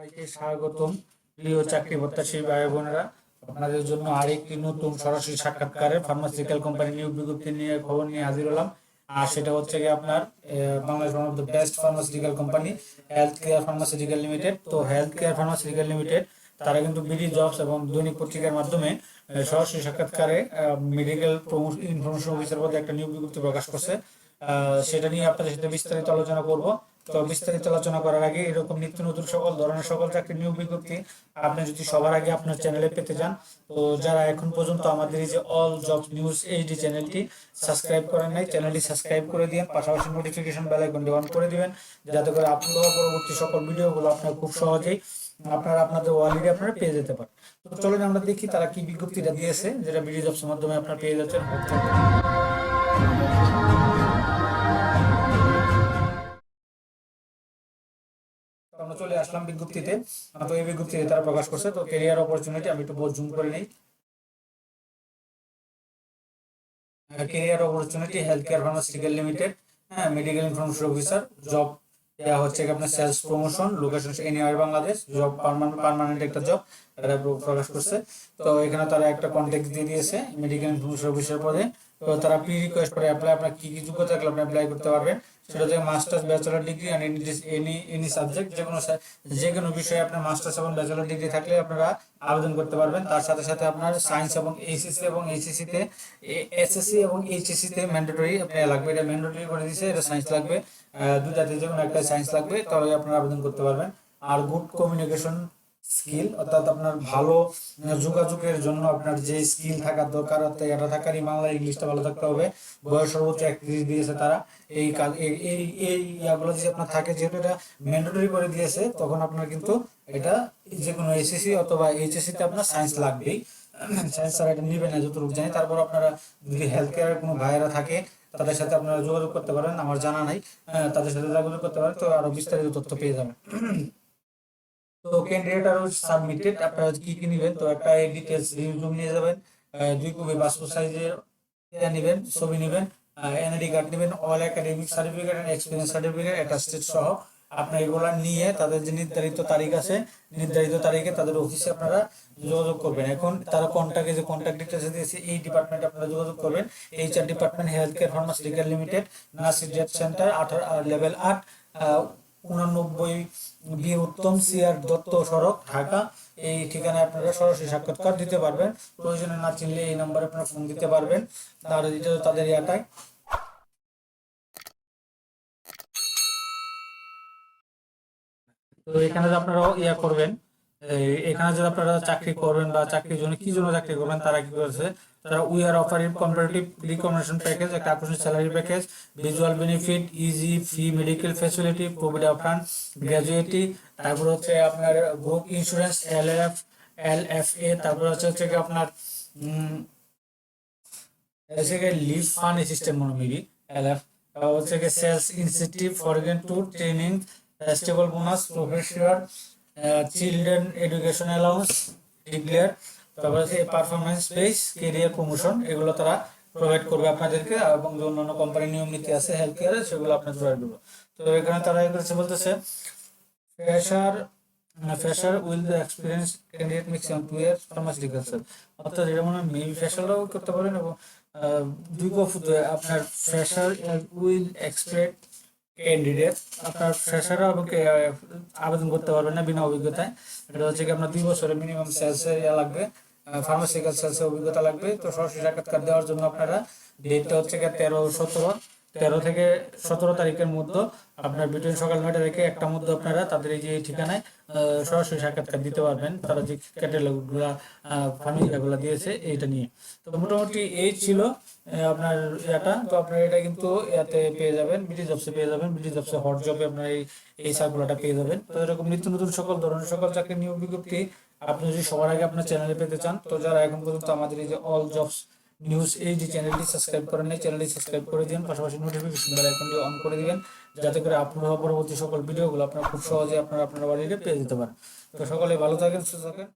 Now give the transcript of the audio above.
সবাইকে স্বাগতম। প্রিয় চাকরি প্রত্যাশী ভাই বোনেরা, আপনাদের জন্য আরেকটি নতুন সরাসরি সাক্ষাৎকারে ফার্মাসিউটিক্যাল কোম্পানি নিয়োগ বিজ্ঞপ্তি নিয়ে খবর নিয়ে হাজির হলাম। আর সেটা হচ্ছে কি আপনার Bangladesh one of the best pharmaceutical company health care pharmaceutical limited তো হেলথ কেয়ার ফার্মাসিউটিক্যাল লিমিটেড তারা কিন্তু বিডি জবস এবং দৈনিক পত্রিকার মাধ্যমে সরাসরি সাক্ষাৎকারে মেডিকেল ইনফরমেশন অফিসার পদে একটা নিয়োগ বিজ্ঞপ্তি প্রকাশ করছে। সেটা নিয়ে আপনাদের সাথে বিস্তারিত আলোচনা করব। তো বিস্তারিত আলোচনা করার আগে এরকম নিত্য নতুন সকল ধরনের সকল চাকরি নিয়োগ বিজ্ঞপ্তি আপনি যদি সবার আগে আপনার চ্যানেলে পেতে চান, তো যারা এখন পর্যন্ত আমাদের এই যে অল জব নিউজ এইচডি চ্যানেলটি সাবস্ক্রাইব করেন নাই, চ্যানেলটি সাবস্ক্রাইব করে দিন, পাশাপাশি নোটিফিকেশন বেল আইকনটি অন করে দিবেন, যাতে করে হওয়া পরবর্তী সকল ভিডিওগুলো আপনার খুব সহজেই আপনারা, আপনাদের ওয়ালিডে আপনারা পেয়ে যেতে পারেন। তো চলুন আমরা দেখি তারা কি বিজ্ঞপ্তিটা দিয়েছে, যেটা বিডি জবসের মাধ্যমে আপনারা পেয়ে যাচ্ছেন। চলে আসলাম বিজ্ঞপ্তিতে। তো এই বিজ্ঞপ্তিতে তারা প্রকাশ করছে, তো ক্যারিয়ার অপরচুনিটি আমি একটু জুম করে নিই। Career opportunity health care pharmaceutical limited হ্যাঁ মেডিকেল ইনফরমেশন অফিসার জব দেওয়া হচ্ছে আপনার sales promotion location anywhere Bangladesh job permanent একটা জব তারা প্রকাশ করছে। তো এখানে তারা একটা কন্ট্যাক্ট দিয়ে দিয়েছে মেডিকেল ইনফরমেশন অফিসার পদে। তো তারা প্রি রিকোয়েস্ট করে অ্যাপ্লাই আপনার কি কি যোগ্যতা থাকলে আপনি অ্যাপ্লাই করতে পারবেন। সেটা হচ্ছে masters bachelor degree and any any subject যে কোনো যে কোনো বিষয়ে আপনার মাস্টার্স এবং ব্যাচেলার ডিগ্রি থাকলে আপনারা আবেদন করতে পারবেন। তার সাথে সাথে আপনার সায়েন্স এবং এইচএসসি এবং এইচএসসি তে এসএসসি এবং এইচএসসি তে ম্যান্ডেটরি আপনার লাগবে। এটা ম্যান্ডেটরি করে দিয়েছে এটা সায়েন্স লাগবে। দুটাতে যে কোনো একটা সায়েন্স লাগবে তবে আপনারা আবেদন করতে পারবেন। আর গুড কমিউনিকেশন স্কিল, অর্থাৎ আপনার ভালো যোগাযোগের জন্য আপনার যে স্কিল থাকার দরকার, অর্থাৎ এটা থাকারই বাংলা ইংলিশটা ভালো থাকতে হবে। বয়স সর্বোচ্চ একত্রিশ দিয়েছে তারা। এই কাজ এই এই ইয়াগুলো যদি আপনার থাকে, যেহেতু এটা ম্যান্ডেটরি করে দিয়েছে, তখন আপনার কিন্তু এটা যে কোনো এসএসসি অথবা এইচএসসি তে আপনার সায়েন্স লাগবেই। সায়েন্স ছাড়া এটা নিবে না, যতটুকু জানি। তারপর আপনারা যদি হেলথ কেয়ারের কোনো ভাইয়েরা থাকে, তাদের সাথে আপনারা যোগাযোগ করতে পারেন। আমার জানা নাই। তাদের সাথে যোগাযোগ করতে পারেন, তো আরও বিস্তারিত তথ্য পেয়ে যাবেন। তো ক্যান্ডিডেট আরও সাবমিটেড আপনারা কি কি নেবেন, তো একটা ডিটেলস রিভিউ নিয়ে যাবেন দুই কপি পাসপোর্ট সাইজের নেবেন, ছবি নেবেন এনআইডি কার্ড নেবেন all academic certificate and experience certificate attested সহ আপনার এগুলা নিয়ে তাদের যে নির্ধারিত তারিখ আছে, নির্ধারিত তারিখে তাদের অফিসে আপনারা যোগাযোগ করবেন। এখন তারা কন্ট্যাক্টে যে কন্ট্যাক্ট ডিটেলস দিয়েছে, এই ডিপার্টমেন্টে আপনারা যোগাযোগ করবেন। HR department health care pharmaceutical limited nursing jet center আঠারো লেভেল আট উনানব্বই বি উত্তম সিআর দত্ত সড়ক, ঢাকা। এই ঠিকানায় আপনারা সরাসরি সাক্ষাৎকার দিতে পারবেন। প্রয়োজনে না চিনলে এই নাম্বারে আপনারা ফোন দিতে পারবেন। তার এটা তাদের ইয়াটাই তো এখানে আপনারা ইয়া করবেন। এখানে যদি আপনারা চাকরি করবেন বা চাকরির জন্য কি জন্য চাকরি করবেন, তারা কি করেছে? তারা we are offering comparative recommendation package একটা আকর্ষণীয় salary package visual benefit easy free medical facility provident fund gratuity তারপর হচ্ছে আপনার group insurance L F L F A তারপর হচ্ছে হচ্ছে কি আপনার হচ্ছে কি লিভ ফান্ড সিস্টেম মনে মেবি এল এফ হচ্ছে কি sales incentive foreign tour training festival bonus professional children education allowance declare তারপরে হচ্ছে পারফরমেন্স বেস কেরিয়ার প্রমোশন এগুলো তারা প্রোভাইড করবে আপনাদেরকে এবং যে অন্যান্য কোম্পানির নিয়ম নীতি আছে হেলথ কেয়ারে সেগুলো আপনাদের প্রোভাইড করবে। তো এখানে তারা এগুলো বলতেছে fresher fresher will experience candidate maximum two years pharmaceutical অর্থাৎ এটা মনে হয় মেবি ফ্রেশারও করতে পারেন এবং দুই কফ আপনার ফ্রেশার উইল এক্সপেক্ট ক্যান্ডিডেট আপনার ফ্রেশারও আবেদন করতে পারবেন না বিনা অভিজ্ঞতায়। এটা হচ্ছে কি আপনার দুই বছরের মিনিমাম সেলস এরিয়া লাগবে ফার্মাসিক্যাল সেলসের অভিজ্ঞতা লাগবে। তো সরাসরি সাক্ষাৎকার দেওয়ার জন্য আপনারা ডেটটা হচ্ছে কি তেরো সতেরো। তেরো থেকে সতেরো তারিখের মধ্যে আপনার বিটুইন সকাল নয়টা থেকে একটা মধ্যে আপনারা তাদের এই যে ঠিকানায় সরাসরি সাক্ষাৎকার দিতে পারবেন। তারা যে ক্যাটালগুলো ফার্মিগুলো দিয়েছে এইটা নিয়ে। তো মোটামুটি এই ছিল আপনার এটা তো আপনার এটা কিন্তু এতে পেয়ে যাবেন বিডি জবসে পেয়ে যাবেন। বিডি জবসে হট জবে আপনার এই এই সার্কুলারটা পেয়ে যাবেন। তো এরকম নিত্য নতুন সকল ধরনের সকল চাকরি নিয়োগ বিজ্ঞপ্তি আপনি যদি সবার আগে আপনার চ্যানেলে পেতে চান, তো যারা এখন পর্যন্ত আমাদের এই যে অল জবস নিউজ এই যে চ্যানেলটি সাবস্ক্রাইব করেন নাই, চ্যানেলটি সাবস্ক্রাইব করে দিন, পাশাপাশি নোটিফিকেশন বেল আইকনটি অন করে দিবেন, যাতে করে আপলোড পরবর্তী সকল ভিডিওগুলো আপনারা খুব সহজে আপনারা আপনার বাড়িতে পেয়ে যেতে পারেন। তো সকলে ভালো থাকেন, সুস্থ থাকেন।